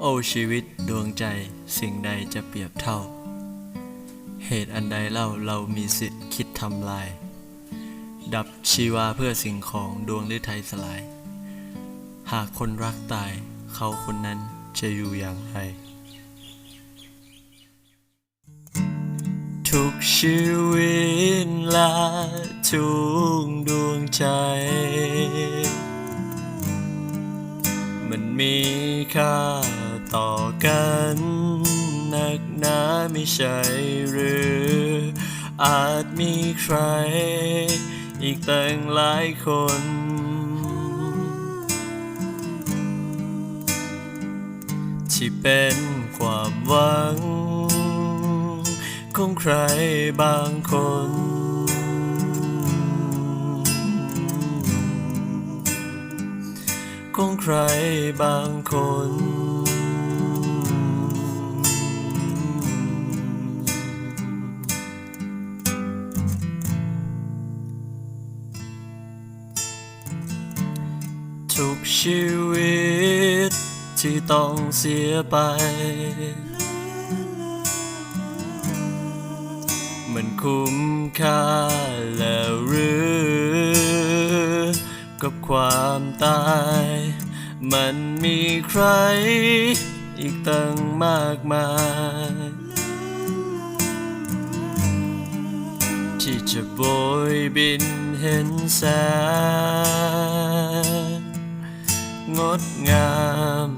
โอ้ชีวิตดวงใจสิ่งใดจะเปรียบเท่า เหตุอันใดเล่าเรามีสิทธิ์คิดทำลาย ดับชีวาเพื่อสิ่งของดวงฤทัยสลาย หากคนรักตายเขาคนนั้นจะอยู่อย่างไร ทุกชีวิตและทุกดวงใจ มีค่าต่อกันนักหนาไม่ใช่หรือ อาจมีใคร อีกตั้งหลายคน ที่เป็นความหวัง ของใครบางคน ของใครบางคน ทุกชีวิตที่ต้องเสียไป มันคุ้มค่าแล้วหรือ กับความตาย มันมีใคร อีกตั้งมากมาย ที่จะโบยบินเห็นแสงงดงาม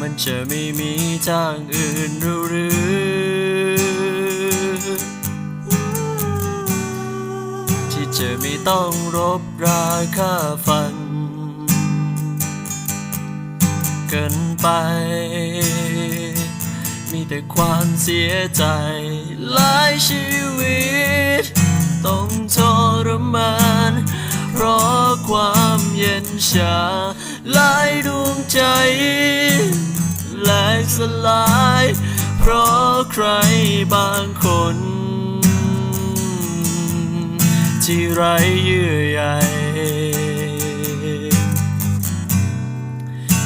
มันจะไม่มีทางอื่นหรือ จะไม่ต้องรบราคาฟัน เกินไป มีแต่ความเสียใจ หลายชีวิต ต้องทรมานเพราะความเย็นชาหลายดวงใจแหลกสลาย เพราะใครบางคน ที่ไร้เยื่อใย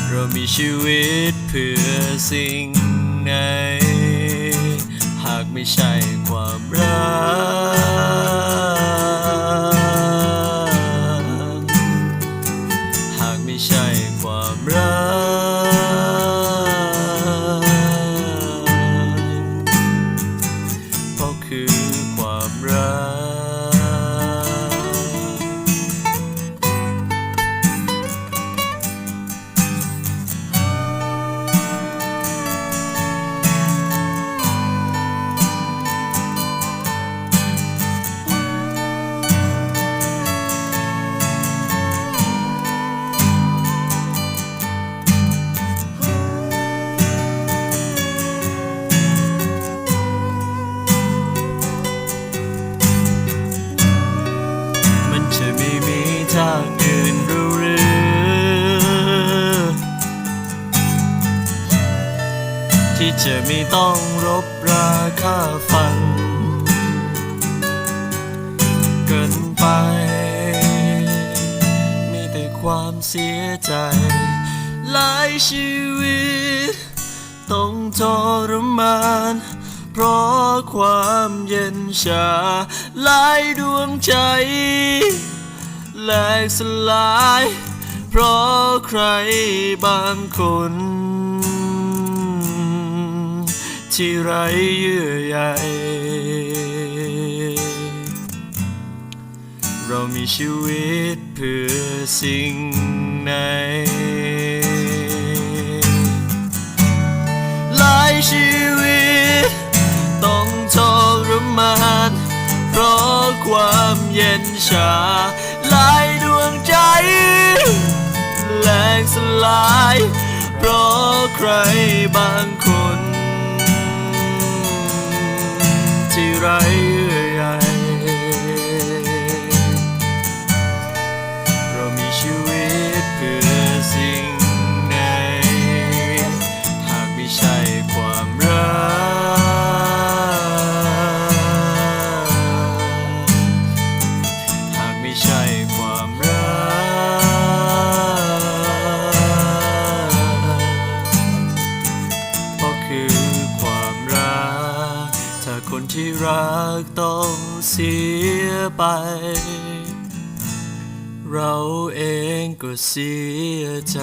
เรามีชีวิตเพื่อสิ่งไหน หากไม่ใช่ความรัก หากไม่ใช่ความรักเพราะคือความรัก ที่จะไม่ต้องรบราคาฟัน เกินไป มีแต่ความเสียใจ หลายชีวิต ต้องทรมาน เพราะความเย็นชา หลายดวงใจแหลกสลาย เพราะใครบางคน ที่ไร้เยื่อใยเรามีชีวิตเพื่อสิ่งไหนหลายชีวิต ต้องทรมานเพราะความเย็นชาหลายดวงใจแหลกสลาย เพราะใครบางคน ที่ากต้องเสียไป เราเองก็เสียใจ